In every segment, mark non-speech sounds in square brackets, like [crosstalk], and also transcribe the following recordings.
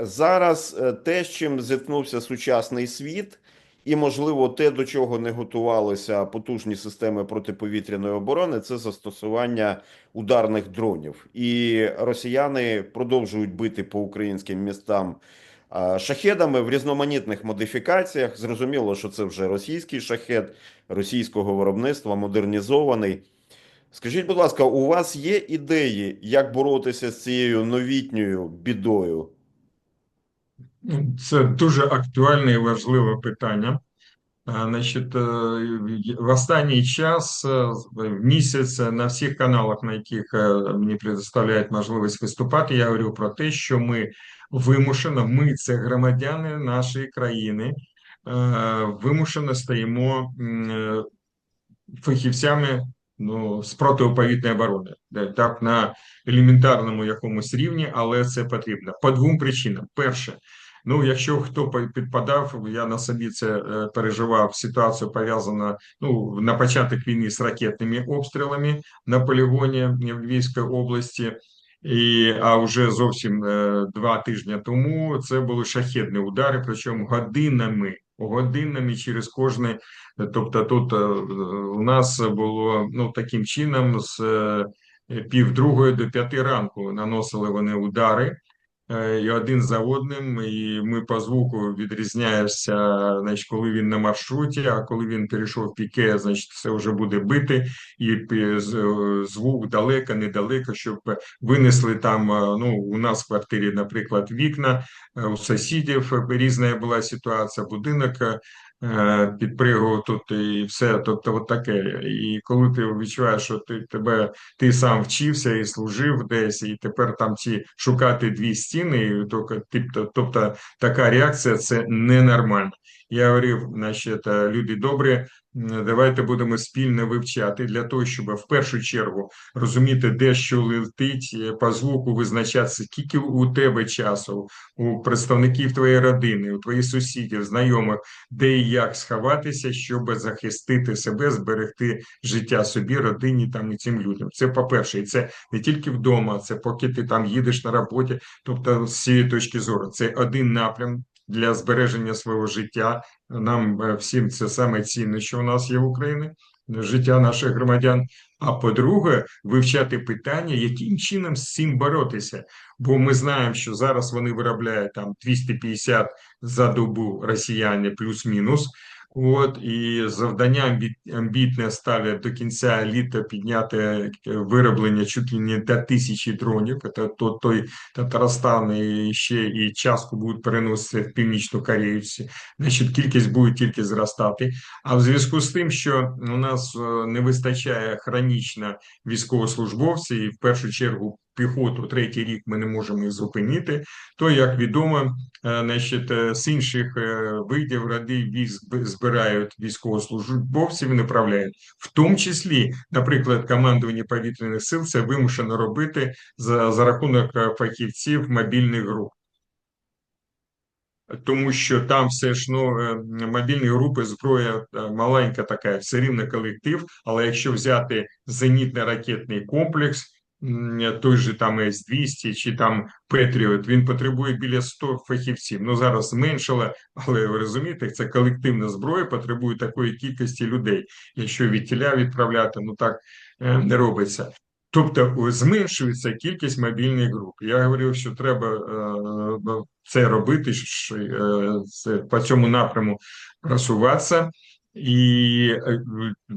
Зараз е, те, з чим зіткнувся сучасний світ, і, можливо, те, до чого не готувалися потужні системи протиповітряної оборони, це застосування ударних дронів. І росіяни продовжують бити по українським містам шахедами в різноманітних модифікаціях. Зрозуміло, що це вже російський шахет російського виробництва, модернізований. Скажіть, будь ласка, у вас є ідеї, як боротися з цією новітньою бідою? Це дуже актуальне і важливе питання. Значить, е, в останній час е, в місяць на всіх каналах, на яких е, мені предоставляють можливість виступати, я говорю про те, що ми вимушено, ми це громадяни нашої країни, вимушено стаємо фахівцями ну, з протиповітної оборони, так на елементарному якомусь рівні, але це потрібно по двом причинам: перше. Ну, якщо хто підпадав, я на собі це е, переживав ситуацію пов'язану ну, на початок війни з ракетними обстрілами на полігоні в Львівській області. І, А вже зовсім е, два тижні тому це були шахетні удари, причому годинами, годинами через кожне. Тобто, тут е, у нас було ну таким чином з пів другої до п'яти ранку наносили вони удари. Е, і один за одним, і ми по звуку відрізняємося, значить, коли він на маршруті, а коли він перейшов піке, значить, це вже буде бити, і звук далеко, недалеко, щоб винесли там. Ну, у нас в квартирі, наприклад, вікна, у сусідів різна була ситуація, будинок Е, тут і все, тобто от таке. І коли ти відчуваєш, що ти тебе ти сам вчився і служив десь, і тепер там ці шукати дві стіни, і тобто, тобто така реакція це ненормально. Я говорив, значить, люди добрі, давайте будемо спільно вивчати для того, щоб в першу чергу розуміти, де що летить, е, по звуку визначатися, скільки у тебе часу, у представників твоєї родини, у твоїх сусідів, знайомих, де і як сховатися, щоб захистити себе, зберегти життя собі, родині там і цим людям. Це по-перше, і це не тільки вдома, це поки ти там їдеш на роботі, тобто з цієї точки зору, це один напрям для збереження свого життя. Нам е, всім це саме цінне, що у нас є в Україні, життя наших громадян. А по-друге, вивчати питання, яким чином з цим боротися. Бо ми знаємо, що зараз вони виробляють там 250 за добу росіяни плюс-мінус. От і завдання амбітне ставлять до кінця літа підняти е, вироблення чуть ли не до тисячі дронів. Це то той Татарстан і ще і частку будуть переносити в північну Корею. Значить, кількість буде тільки зростати. А в зв'язку з тим, що у нас е, не вистачає хронічно військовослужбовців, і в першу чергу піхоту третій рік ми не можемо їх зупинити. То як відомо, е, значить, е, з інших е, видів ради військ збирають військовослужбовців направляють, в тому числі, наприклад, командування повітряних сил це вимушено робити за, за рахунок фахівців мобільних груп. Тому що там все ж ну мобільні групи зброя маленька така, все рівно колектив. Але якщо взяти зенітно-ракетний комплекс, той же там С-200 чи там Петріот, він потребує біля 100 фахівців. Ну зараз зменшило, але ви розумієте, це колективна зброя, потребує такої кількості людей. Якщо від тіля відправляти, ну так е, не робиться. Тобто зменшується кількість мобільних груп. Я говорив, що треба е, це робити, е, по цьому напряму просуватися. І е,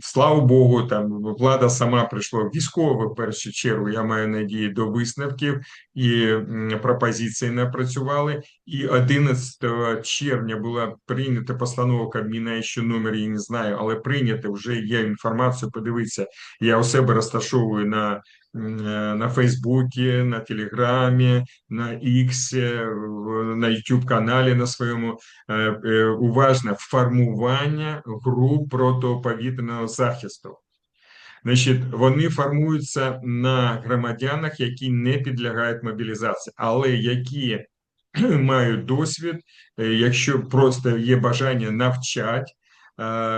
слава Богу, там влада сама прийшла військово в першу чергу. Я маю надії до висновків і пропозиції напрацювали. І 11 червня була прийнята постанова Кабміна, я ще номер її не знаю, але прийнята вже є інформація. Подивіться, я у себе розташовую на на Фейсбуці, на Телеграмі, на X, на youtube каналі на своєму е, е, уважне формування груп протиповітряного захисту. Значить, вони формуються на громадянах, які не підлягають мобілізації, але які [clears throat] мають досвід, якщо просто є бажання навчати,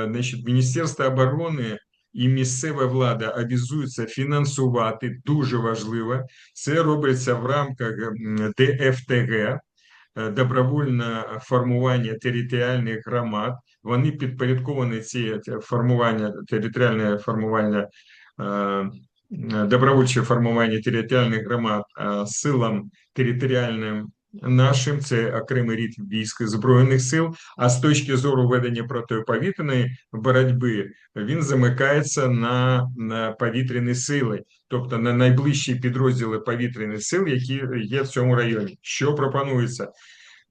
значить, Міністерство оборони і місцева влада обізуються фінансувати дуже важливо. Це робиться в рамках ДФТГ. е, добровольне формування територіальних громад. Вони підпорядковані ці ці формування, територіальне формування, е, е, добровольче формування територіальних громад е, силам територіальним нашим, це окремий рід військ Збройних сил. А з точки зору ведення протиповітряної боротьби він замикається на, на повітряні сили, тобто на найближчі підрозділи повітряних сил, які є в цьому районі. Що пропонується?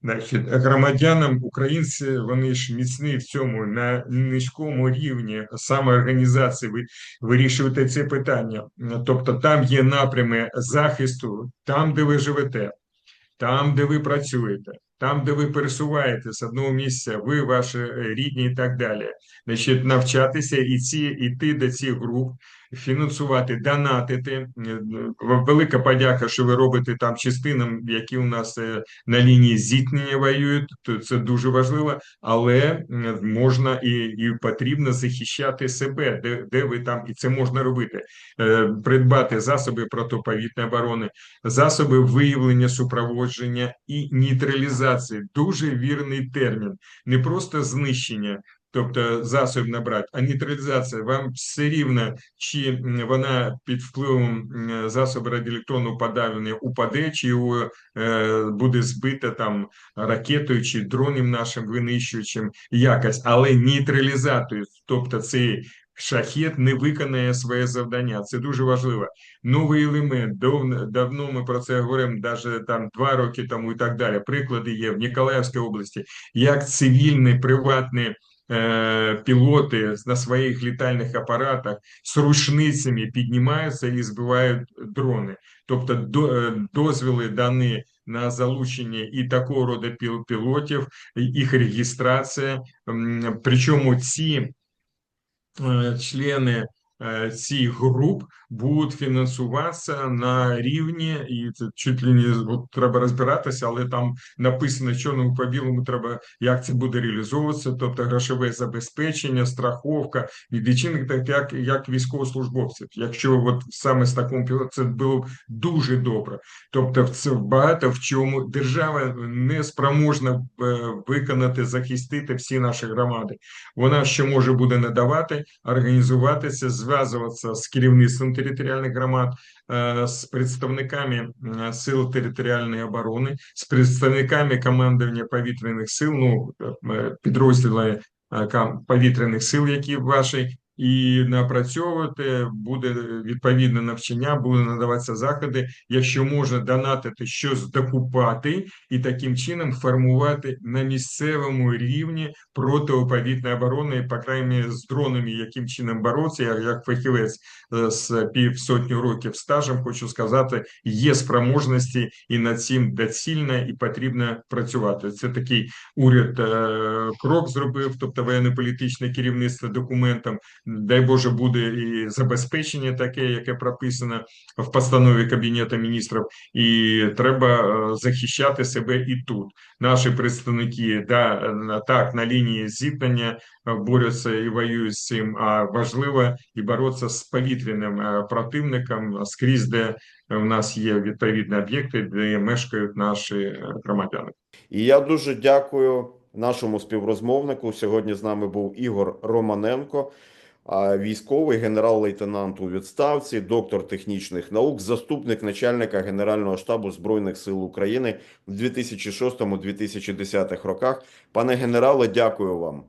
Значить, громадянам українці вони ж міцні в цьому на низькому рівні самоорганізації ви- вирішувати це питання. Тобто там є напрями захисту, там, де ви живете, там, де ви працюєте, там, де ви пересуваєте з одного місця, ви, ваші е, рідні і так далі. Значить, навчатися і ці іти до цих груп, фінансувати, донатити. Е, Велика подяка, що ви робите там частинам, які у нас е, на лінії зіткнення воюють. Це дуже важливо, але можна і, і потрібно захищати себе, де, де ви там, і це можна робити. Е, Придбати засоби протиповітної оборони, засоби виявлення супроводження і нейтралізації. Дуже вірний термін, не просто знищення. Тобто засоб набрати, а нейтралізація вам все рівно, чи вона під впливом засобу радіоелектронного подавлення упаде, чи його е, буде збита там ракетою чи дроном нашим винищувачем якось, але нейтралізаторою, тобто цей шахет не виконає своє завдання. Це дуже важливо новий елемент. Дов- Давно ми про це говоримо, навіть там два роки тому і так далі. Приклади є в Ніколаївській області, як цивільні приватні е, пілоти на своїх літальних апаратах з рушницями піднімаються і збивають дрони. Тобто е, дозвіли дані на залучення і такого роду пілотів, їх реєстрація. Причому ці е, члени цих груп будуть фінансуватися на рівні, і це чуть ли не от, треба розбиратися, але там написано чорному по білому, треба як це буде реалізовуватися, тобто грошове забезпечення, страховка, відпочинок, так як, як військовослужбовців. Якщо от саме з таким це було б дуже добре. Тобто, це багато в чому держава не спроможна е, виконати, захистити всі наші громади. Вона що може буде надавати, організуватися, зв'язуватися з керівництвом територіальних громад, з представниками е, сил територіальної оборони, з представниками командування повітряних сил, ну е, підрозділи повітряних сил, які ваші. І напрацьовувати буде відповідне навчання, буде надаватися заходи, якщо можна донатити щось докупати і таким чином формувати на місцевому рівні протиповітної оборони, по крайній з дронами, яким чином боротися, я як фахівець е, з півсотні років стажем, хочу сказати, є спроможності і над цим доцільно і потрібно працювати. Це такий уряд е, крок зробив, тобто воєнно-політичне керівництво документом. Дай Боже, буде і забезпечення таке, яке прописано в постанові Кабінету міністрів, і треба е, захищати себе і тут. Наші представники да так на лінії зіткнення е, борються і воюють з цим. А важливо і боротися з повітряним е, противником скрізь, де в нас є відповідні об'єкти, де мешкають наші громадяни. І я дуже дякую нашому співрозмовнику. Сьогодні з нами був Ігор Романенко, військовий генерал-лейтенант у відставці, доктор технічних наук, заступник начальника Генерального штабу Збройних сил України в 2006-2010 роках. Пане генерале, дякую вам.